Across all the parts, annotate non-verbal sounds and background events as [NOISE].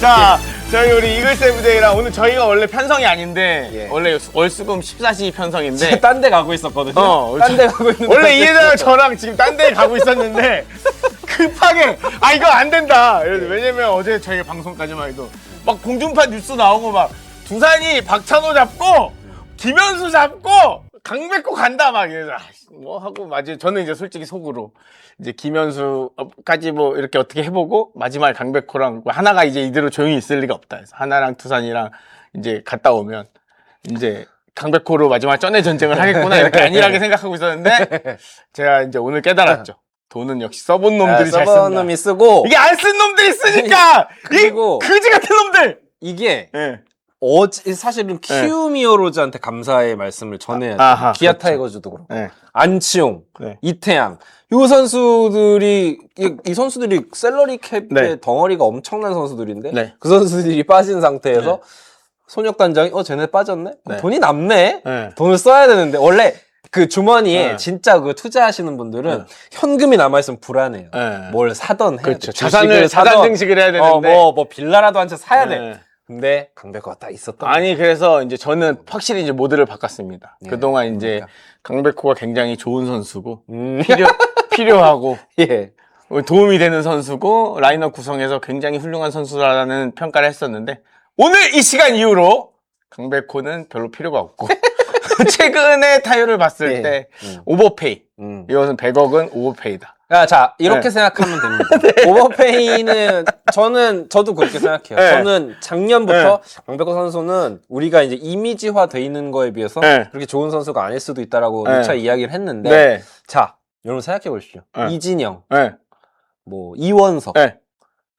자, 저희 우리 이글세브데이랑 오늘 저희가 원래 편성이 아닌데 예. 원래 월수금 14시 편성인데 딴 데 가고 있었거든요. 어, 딴 데 가고 있는데 원래 이해자랑 저랑 지금 딴 데 가고 있었는데 [LAUGHS] 급하게 아 이거 안 된다. 이래서 왜냐면 어제 저희 방송까지만 해도 막 공중파 뉴스 나오고 막 두산이 박찬호 잡고 김현수 잡고 강백호 간다 막 이래서 아, 뭐 하고 맞아요. 저는 이제 솔직히 속으로 이제 김현수까지 뭐 이렇게 어떻게 해보고 마지막에 강백호랑 뭐 하나가 이제 이대로 조용히 있을 리가 없다. 해서 하나랑 두산이랑 이제 갔다 오면 이제 강백호로 마지막 쩐의 전쟁을 하겠구나 이렇게 [LAUGHS] 안일하게 생각하고 있었는데 제가 이제 오늘 깨달았죠. 돈은 역시 써본 놈들이 잘 서버 쓴다. 놈이 쓰고 이게 안 쓴 놈들이 쓰니까 [LAUGHS] 그리고- 이 그지 같은 놈들. 이게 예. 어제 사실은 키우미어로즈한테 감사의 말씀을 전해야 돼. 아하, 기아 그렇죠. 타이거즈도 그렇고 예. 안치용, 네. 이태양 이 선수들이 이, 이 선수들이 셀러리 캡의 네. 덩어리가 엄청난 선수들인데 네. 그 선수들이 빠진 상태에서 손혁 단장이 어 쟤네 빠졌네 네. 돈이 남네 네. 돈을 써야 되는데 원래 그 주머니에 네. 진짜 그 투자하시는 분들은 네. 현금이 남아 있으면 불안해요. 네. 뭘 사던 해야 그렇죠. 돼. 자산을 주식을 자산 사던, 증식을 해야 되는데. 어, 뭐, 뭐 빌라라도 한 채 사야 돼. 예. 근데 강백호가 딱 있었던 아니 그래서 이제 저는 확실히 이제 모드를 바꿨습니다. 예. 그동안 이제 그러니까. 강백호가 굉장히 좋은 선수고 음, [LAUGHS] 필요 필요하고 예. 도움이 되는 선수고 라인업 구성에서 굉장히 훌륭한 선수라는 평가를 했었는데 오늘 이 시간 이후로 강백호는 별로 필요가 없고 [LAUGHS] 최근에 타율을 봤을 예. 때 음. 오버페이 음. 이것은 100억은 오버페이다. 야, 자, 이렇게 네. 생각하면 됩니다. [LAUGHS] 오버페이는, 저는, 저도 그렇게 생각해요. 네. 저는 작년부터 강백호 선수는 우리가 이제 이미지화 돼 있는 거에 비해서 네. 그렇게 좋은 선수가 아닐 수도 있다라고 네. 누차 이야기를 했는데, 네, 자, 여러분 생각해 보십시오. 네. 이진영, 네, 뭐, 이원석, 네,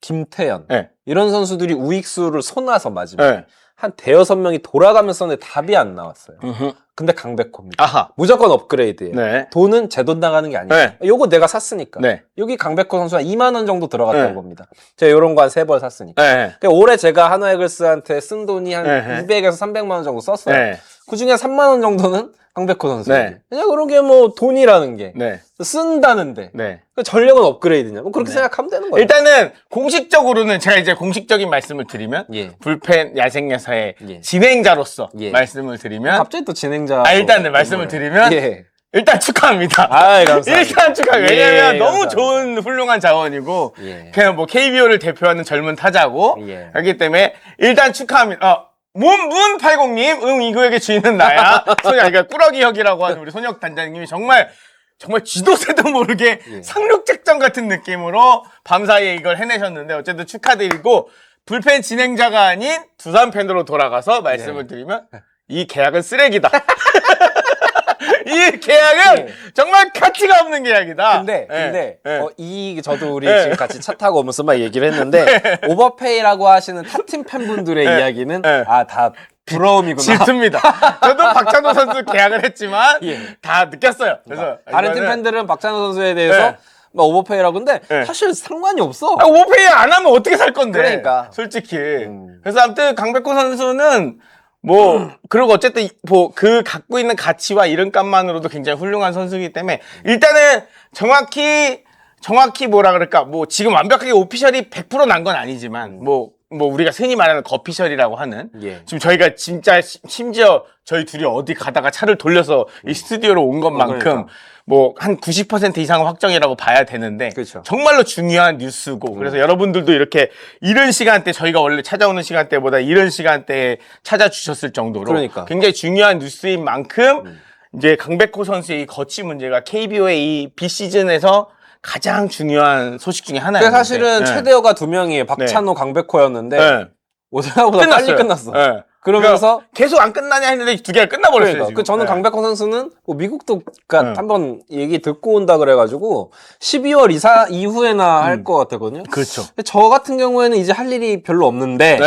김태현, 네, 이런 선수들이 우익수를 쏘나서 맞으면 네. 한 대여섯 명이 돌아가면서 는 답이 안 나왔어요. 음흠. 근데 강백호입니다. 아하. 무조건 업그레이드예요. 네. 돈은 제 돈 나가는 게 아니에요. 네. 요거 내가 샀으니까. 네. 여기 강백호 선수가 2만 원 정도 들어갔다고 네. 봅니다. 제가 요런 거 한 세 벌 샀으니까. 네. 그러니까 올해 제가 한화 에글스한테 쓴 돈이 한 네. 200에서 300만 원 정도 썼어요. 네. 그 중에 3만 원 정도는 강백호 선수. 네. 그냥 그런 게 뭐 돈이라는 게 네. 쓴다는데 네. 그 전력은 업그레이드냐? 뭐 그렇게 네. 생각하면 되는 거예요. 일단은 공식적으로는 제가 이제 공식적인 말씀을 드리면 예. 불펜 야생야사의 예. 진행자로서 예. 말씀을 드리면 갑자기 또 진행자. 아, 일단은 말씀을 드리면 예. 일단 축하합니다. 아이, 감사합니다. 일단 축하. 예, 왜냐면 너무 감사합니다. 좋은 훌륭한 자원이고 예. 그냥 뭐 KBO를 대표하는 젊은 타자고 예. 그렇기 때문에 일단 축하합니다. 어, 문문 80님, 응 이거에게 주인은 나야. [LAUGHS] 소녀, 그러니까 꾸러기 혁이라고 하는 우리 손혁 단장님이 정말 정말 쥐도새도 모르게 예. 상륙작전 같은 느낌으로 밤사이에 이걸 해내셨는데 어쨌든 축하드리고 불펜 진행자가 아닌 두산 팬으로 돌아가서 말씀을 예. 드리면 이 계약은 쓰레기다. [LAUGHS] [LAUGHS] 이 계약은 예. 정말 가치가 없는 계약이다. 근데 예. 근데 예. 어, 이 저도 우리 예. 지금 같이 차 타고 오면서 막 얘기를 했는데 오버페이라고 하시는 탑팀 팬분들의 예. 이야기는 예. 아다 부러움이구나. 질투입니다. 저도 [LAUGHS] 박찬호 선수 계약을 했지만 예. 다 느꼈어요. 그래서 다른 팀 팬들은 박찬호 선수에 대해서 예. 막 오버페이라고 근데 예. 사실 상관이 없어. 아, 오페이 안 하면 어떻게 살 건데? 그러니까. 솔직히. 음. 그래서 아무튼 강백호 선수는 뭐 그리고 어쨌든 뭐 그 갖고 있는 가치와 이름값만으로도 굉장히 훌륭한 선수이기 때문에 일단은 정확히 정확히 뭐라 그럴까? 뭐 지금 완벽하게 오피셜이 100%난 건 아니지만 뭐 뭐 우리가 흔히 말하는 거피셜이라고 하는 예. 지금 저희가 진짜 시- 심지어 저희 둘이 어디 가다가 차를 돌려서 이 스튜디오로 온 것만큼 그러니까. 뭐 한 90% 이상 확정이라고 봐야 되는데 그렇죠. 정말로 중요한 뉴스고 그래서 여러분들도 이렇게 이른 시간대 저희가 원래 찾아오는 시간대보다 이른 시간대에 찾아주셨을 정도로 그러니까. 굉장히 중요한 뉴스인 만큼 이제 강백호 선수의 이 거치 문제가 KBO의 이 비시즌에서 가장 중요한 소식 중에 하나예요. 사실은 최대어가 두 명이에요. 박찬호, 강백호였는데 네. 오생각보다 빨리 끝났어. 네. 그러면서 계속 안 끝나냐 했는데 두 개가 끝나버렸어요. 그러니까. 그 저는 네. 강백호 선수는 뭐 미국도 그러니까 네. 한번 얘기 듣고 온다 그래가지고 12월 이사 이후에나 할 것 같았거든요. 그렇죠. 근데 저 같은 경우에는 이제 할 일이 별로 없는데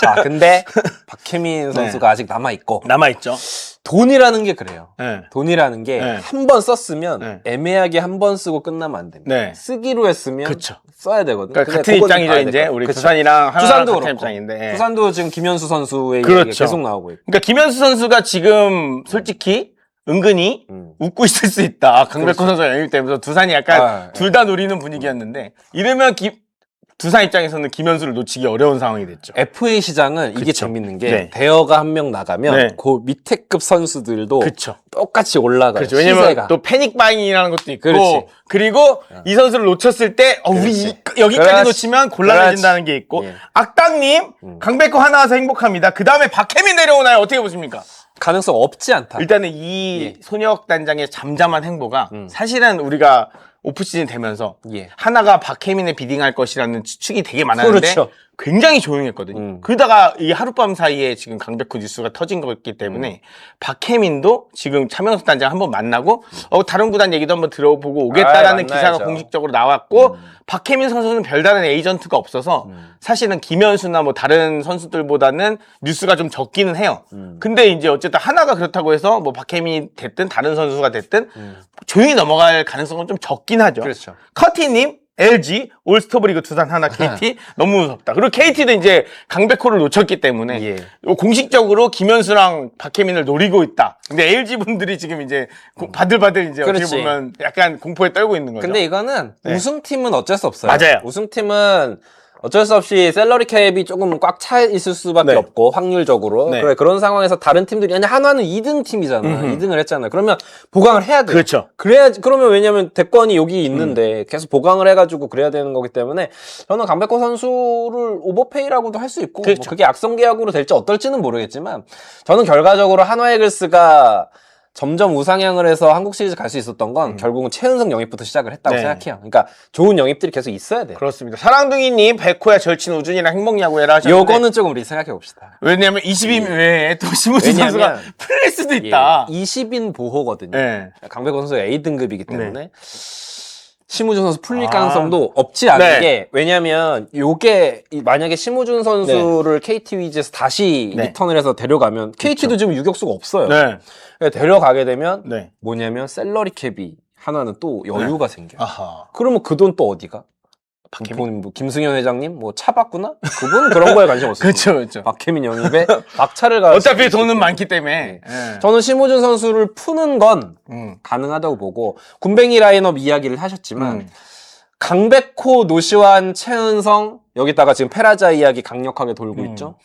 자 근데 [LAUGHS] 박혜민 선수가 아직 남아 있고 남아 있죠. 돈이라는 게 그래요. 네. 돈이라는 게 네. 한 번 썼으면 네. 애매하게 한 번 쓰고 끝나면 안 됩니다. 네. 쓰기로 했으면 그쵸. 써야 되거든요. 그러니까 같은 입장이죠 이제. 우리 그쵸. 두산이랑 두산도 그렇고 입장인데. 두산도 지금 김현수 선수의 그렇죠. 이야기가 계속 나오고 있고. 그러니까 김현수 선수가 지금 솔직히 은근히 음. 웃고 있을 수 있다. 강백호 그렇죠. 선수가 영입 되면서 두산이 약간 아, 둘 다 노리는 분위기였는데 이러면 기, 두산 입장에서는 김현수를 놓치기 어려운 상황이 됐죠. FA 시장은 이게 그쵸. 재밌는 게 네. 대여가 한 명 나가면 네. 그 밑에급 선수들도 그렇죠. 똑같이 올라가요. 그렇죠. 왜냐면 시세가. 또 패닉 바잉이라는 것도 있고 그렇지. 그리고이 선수를 놓쳤을 때 어, 우리. 이- 여기까지 그렇지. 놓치면 곤란해진다는 게 있고 예. 악당님 강백호 하나 와서 행복합니다. 그 다음에 박혜민 내려오나요? 어떻게 보십니까? 가능성 없지 않다. 일단은 이 예. 손혁 단장의 잠잠한 행보가 음. 사실은 우리가 오프시즌 되면서 예. 하나가 박혜민에 비딩할 것이라는 추측이 되게 많았는데 그렇죠. 굉장히 조용했거든요. 음. 그러다가 이 하룻밤 사이에 지금 강백호 뉴스가 터진 거였기 때문에 박혜민도 지금 차명수 단장 한번 만나고 어, 다른 구단 얘기도 한번 들어보고 오겠다라는 아이, 기사가 만나야죠. 공식적으로 나왔고 박혜민 선수는 별다른 에이전트가 없어서 사실은 김현수나 뭐 다른 선수들보다는 뉴스가 좀 적기는 해요. 근데 이제 어쨌든 하나가 그렇다고 해서 뭐 박혜민이 됐든 다른 선수가 됐든 조용히 넘어갈 가능성은 좀 적긴 하죠. 그렇죠. 커티님, LG, 올스터브리그 두산 하나 [LAUGHS] KT 너무 무섭다. 그리고 KT도 이제 강백호를 놓쳤기 때문에 예. 공식적으로 김현수랑 박혜민을 노리고 있다. 근데 LG 분들이 지금 이제 고- 바들바들 이제 그렇지. 어떻게 보면 약간 공포에 떨고 있는 거죠. 근데 이거는 네. 우승팀은 어쩔 수 없어요. 맞아요. 우승팀은 어쩔 수 없이 셀러리 캡이 조금 꽉 차 있을 수밖에 네. 없고 확률적으로 네. 그래 그런 상황에서 다른 팀들이 아니 한화는 2등 팀이잖아. 2등을 했잖아요. 그러면 보강을 해야 돼. 그렇죠. 그래야지 그러면 왜냐면 대권이 여기 있는데 계속 보강을 해가지고 그래야 되는 거기 때문에 저는 강백호 선수를 오버페이라고도 할 수 있고 그렇죠. 뭐 그게 악성 계약으로 될지 어떨지는 모르겠지만 저는 결과적으로 한화 이글스가 점점 우상향을 해서 한국 시리즈 갈 수 있었던 건 결국은 최은성 영입부터 시작을 했다고 음. 네. 생각해요. 그러니까 좋은 영입들이 계속 있어야 돼. 그렇습니다. 사랑둥이님, 백호야 절친 우준이랑 행복야구해라 하셨는데 요거는 조금 우리 생각해 봅시다. 왜냐면 20인 외에 또 심우준 왜냐면- 선수가 풀릴 수도 있다. 예, 20인 보호거든요. 예. 강백호 선수가 A 등급이기 때문에 네. 심우준 선수 풀릴 아. 가능성도 없지 않은 네. 게 왜냐면 요게 이- 만약에 심우준 선수를 KT 위즈에서 다시 네. 리턴을 해서 데려가면 KT도 지금 유격수가 없어요. 네. 그러니까 데려가게 되면 네. 뭐냐면 셀러리 캡이 하나는 또 여유가 생겨 요. 아하. 그러면 그 돈 또 어디가? 박혜민, 뭐 김승현 회장님 뭐 차 바꾸나? 그분은 그런 거에 관심 없어요. 그렇죠, 그렇죠. 박혜민 영입에 막차를 가. 어차피 돈은 많기 때문에. 예. 저는 심우준 선수를 푸는 건 음. 가능하다고 보고 군뱅이 라인업 이야기를 하셨지만 음. 강백호, 노시환, 최은성 여기다가 지금 페라자 이야기 강력하게 돌고 음. 있죠.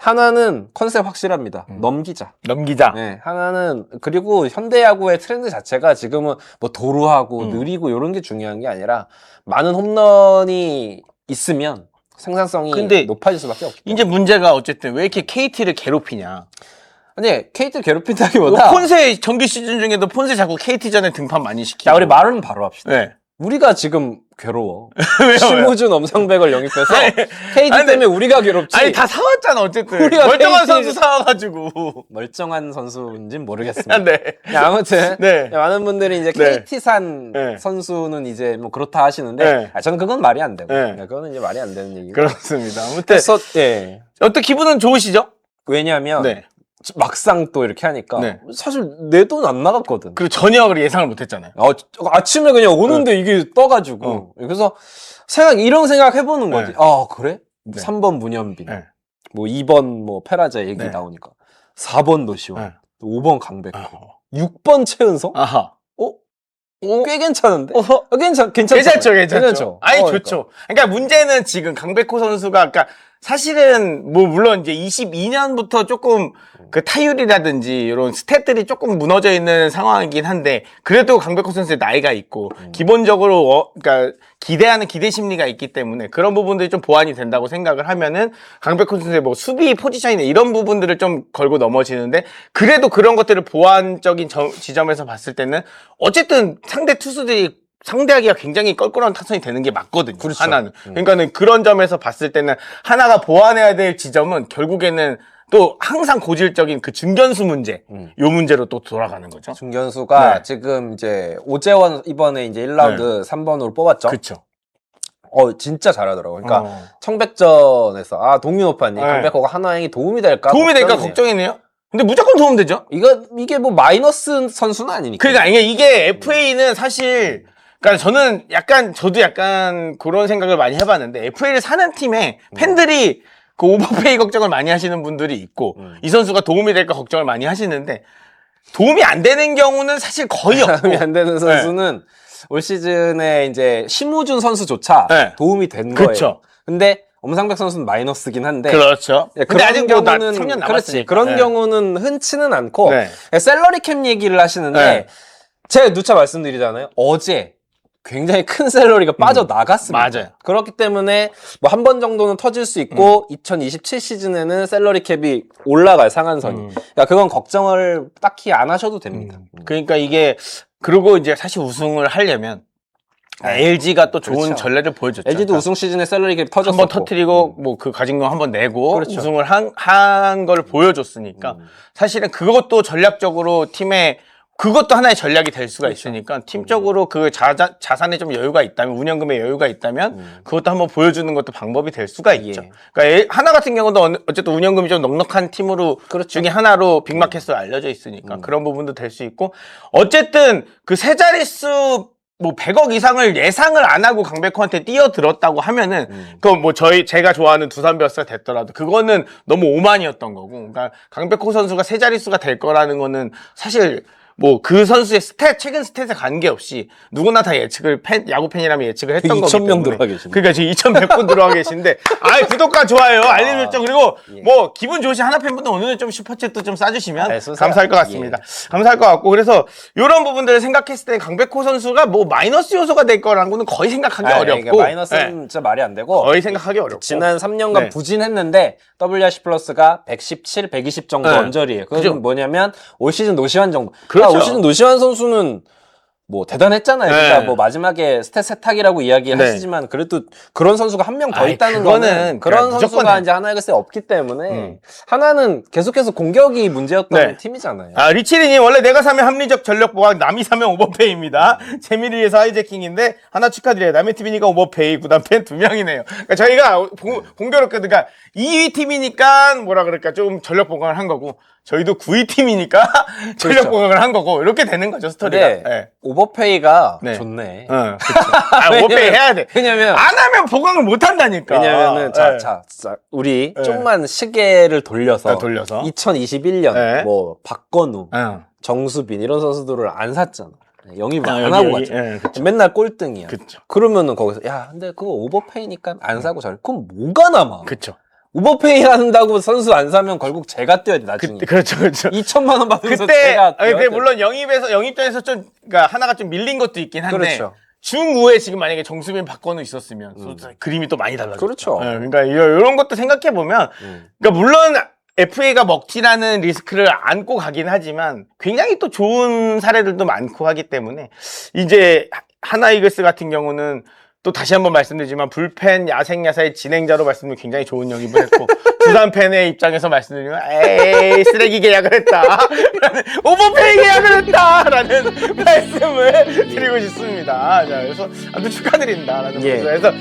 하나는 컨셉 확실합니다. 넘기자. 넘기자. 네, 하나는 그리고 현대 야구의 트렌드 자체가 지금은 뭐 도루하고 음. 느리고 이런 게 중요한 게 아니라 많은 홈런이 있으면 생산성이 근데 높아질 수밖에 때문에. 이제 문제가 어쨌든 왜 이렇게 KT를 괴롭히냐. 아니 KT 괴롭힌다기보다 폰세 정규 시즌 중에도 폰세 자꾸 KT전에 등판 많이 시키고. 자 우리 말은 바로 합시다. 네. 우리가 지금 괴로워. [LAUGHS] 왜요? 심우준 엄상백을 영입해서 아니, KT 아니, 때문에 우리가 괴롭지. 아니 다 사왔잖아 어쨌든. 우리가 멀쩡한 KT 선수 사와가지고. 멀쩡한 선수인지는 모르겠습니다. 네. [LAUGHS] 네, 아무튼 네. 많은 분들이 이제 네. KT산 네. 선수는 이제 뭐 그렇다 하시는데 네. 아, 저는 그건 말이 안 되고 네. 네, 그거는 이제 말이 안 되는 얘기고. 그렇습니다. 아무튼 그래서 예. 어떤 기분은 좋으시죠? 왜냐하면 네. 막상 또 이렇게 하니까 네. 사실 내 돈 안 나갔거든. 그리고 전혀 그렇게 예상을 못했잖아요. 어, 아침에 그냥 오는데 이게 떠가지고 어. 그래서 생각 이런 생각 해보는 거지. 네. 아 그래? 네. 3번 문현빈, 네. 뭐 2번 뭐 페라자 얘기 네. 나오니까 4번 노시원, 네. 5번 강백호, 어. 6번 최은성. 아하. 어? 꽤 괜찮은데? 어, 괜찮 괜찮죠. 괜찮죠, 괜찮죠. 아니, 어, 그러니까. 좋죠. 그러니까 문제는 지금 강백호 선수가, 그러니까 사실은 뭐 물론 이제 22년부터 조금 그 타율이라든지 이런 스탯들이 조금 무너져 있는 상황이긴 한데 그래도 강백호 선수의 나이가 있고 음. 기본적으로 어, 그러니까 기대하는 기대 심리가 있기 때문에 그런 부분들이 좀 보완이 된다고 생각을 하면은 강백호 선수의 뭐 수비 포지션이나 이런 부분들을 좀 걸고 넘어지는데 그래도 그런 것들을 보완적인 저- 지점에서 봤을 때는 어쨌든 상대 투수들이 상대하기가 굉장히 껄끄러운 타선이 되는 게 맞거든요. 그렇죠. 하나는. 그러니까는 그런 점에서 봤을 때는 하나가 보완해야 될 지점은 결국에는 또 항상 고질적인 그 중견수 문제, 음. 요 문제로 또 돌아가는 거죠. 중견수가 네. 지금 이제 오재원 이번에 이제 1라운드 3번으로 뽑았죠. 그렇죠. 어 진짜 잘하더라고. 그러니까 어. 청백전에서 아 동윤 오빠님 네. 강백호가 한화행이 도움이 될까? 도움이 될까 걱정이네요. 근데 무조건 도움 되죠. 이거 이게 뭐 마이너스 선수는 아니니까. 그러니까 이게, 이게 FA는 사실 그러니까 저는 약간 저도 약간 그런 생각을 많이 해봤는데 FA를 사는 팀에 팬들이 그 오버페이 걱정을 많이 하시는 분들이 있고 음. 이 선수가 도움이 될까 걱정을 많이 하시는데 도움이 안 되는 경우는 사실 거의 없고 [LAUGHS] 도움이 안 되는 선수는 올 시즌에 이제 심우준 선수조차 네. 도움이 된 거예요. 그쵸. 근데 엄상백 선수는 마이너스긴 한데 그렇죠. 예, 근데 아직 뭐 나- 경우는 3년 남았으니까. 그렇지 그런 네. 경우는 흔치는 않고 네. 예, 셀러리 캡 얘기를 하시는데 네. 제가 누차 말씀드리잖아요. 어제 굉장히 큰 셀러리가 빠져 나갔습니다. 음. 맞아요. 그렇기 때문에 뭐 한 번 정도는 터질 수 있고 2027 시즌에는 셀러리 캡이 올라갈 상한선이. 음. 그러니까 그건 걱정을 딱히 안 하셔도 됩니다. 음. 그러니까 이게 그리고 이제 사실 우승을 하려면 LG가 또 좋은 그렇죠. 전례를 보여줬죠. LG도 그러니까 우승 시즌에 셀러리 캡이 터졌었고. 한번 터트리고 뭐 그 가진 거 한번 내고 그렇죠. 우승을 한 한 걸 보여줬으니까 음. 사실은 그것도 전략적으로 팀의 그것도 하나의 전략이 될 수가 그렇죠. 있으니까 팀적으로 그 자자, 자산에 좀 여유가 있다면 운영금에 여유가 있다면 음. 그것도 한번 보여주는 것도 방법이 될 수가 있죠. 예. 그러니까 에- 하나 같은 경우도 어느- 어쨌든 운영금이 좀 넉넉한 팀으로 그렇죠. 중에 하나로 빅마켓으로 알려져 있으니까 음. 그런 부분도 될 수 있고 어쨌든 그 세 자릿수 뭐 100억 이상을 예상을 안 하고 강백호한테 뛰어들었다고 하면은 음. 그뭐 저희 제가 좋아하는 두산 베어스가 됐더라도 그거는 너무 오만이었던 거고 그러니까 강백호 선수가 세 자릿수가 될 거라는 거는 사실 뭐 그 선수의 스탯 최근 스탯에 관계없이 누구나 다 예측을 팬 야구 팬이라면 예측을 했던 거기 2,000명 때문에 들어와 계시네. 그러니까 지금 2,100분 들어와 계신데 [LAUGHS] 아 구독과 좋아요 알림 설정 그리고 예. 뭐 기분 좋으신 하나 팬분들 오늘은 좀 슈퍼챗도 좀 싸주시면 네, 쏘세요. 감사할 것 같습니다. 감사할 것 같고 그래서 이런 부분들을 생각했을 때 강백호 선수가 뭐 마이너스 요소가 될 거라는 거는 거의 생각하기 아, 어렵고 그러니까 마이너스는 네, 진짜 말이 안 되고 거의 생각하기 어렵고 지난 3년간 네. 부진했는데 WRC 플러스가 117, 120 정도 네. 언저리예요. 그건 그죠? 뭐냐면 올 시즌 노시환 정도. 그렇죠. 그러니까 올 시즌 노시환 선수는 뭐 대단했잖아요. 네. 그러니까 뭐 마지막에 스탯 세탁이라고 이야기하시지만 그래도 그런 선수가 한 명 더 있다는 거는 그런 그냥 무조건 선수가 해. 이제 하나이글스에 없기 때문에 음. 하나는 계속해서 공격이 문제였던 네. 팀이잖아요. 아, 리치리님, 원래 내가 사면 합리적 전력 보강, 남이 사면 오버페이입니다. [LAUGHS] 재미를 위해서 하이제킹인데, 하나 축하드려요. 남의 팀이니까 오버페이, 구단 팬 두 명이네요. 그러니까 저희가 공, 공교롭게, 그러니까 2위 팀이니까, 뭐라 그럴까, 좀 전력 보강을 한 거고, 저희도 9위 팀이니까 [LAUGHS] 전력 보강을 한 거고, 이렇게 되는 거죠, 스토리가. 예. 오버 페이가 네. 좋네. 어, 그쵸. 아, [LAUGHS] 오버페이 해야 돼. 왜냐면 안 하면 보강을 못 한다니까. 왜냐면은 자, 예. 자, 자, 우리 네. 좀만 시계를 돌려서 아, 돌려서. 2021년 네. 뭐 박건우, 어. 정수빈 이런 선수들을 안 샀잖아. 영입 아, 안 여기, 하고 여기. 갔잖아. 예, 그쵸. 맨날 꼴등이야. 그쵸. 그러면은 거기서 야, 근데 그거 오버페이니까 안 사고 잘. 그럼 뭐가 남아? 그쵸. 오버페이 한다고 선수 안 사면 결국 제가 뛰어야 돼 나중에. 그때, 그렇죠, 그렇죠. 2천만 원 받으면서 그때 제가 뛰어야 근데 돼. 물론 영입에서 영입전에서 좀 그러니까 하나가 좀 밀린 것도 있긴 한데 그렇죠. 중우에 지금 만약에 정수빈 박건우 있었으면 또 그림이 또 많이 달라졌죠. 그렇죠. 예, 그러니까 이런 것도 생각해 보면 음. 그러니까 물론 FA가 먹튀라는 리스크를 안고 가긴 하지만 굉장히 또 좋은 사례들도 많고 하기 때문에 이제 하나 이글스 같은 경우는 또 다시 한번 말씀드리지만 불펜 야생야사의 진행자로 말씀드리면 굉장히 좋은 영입을 했고 [LAUGHS] 두산 팬의 입장에서 말씀드리면 에이 쓰레기 계약을 했다 [LAUGHS] 오버페이 계약을 했다라는 [LAUGHS] 말씀을 드리고 싶습니다. 자 그래서 아무튼 축하드린다라는 예. 거죠. 그래서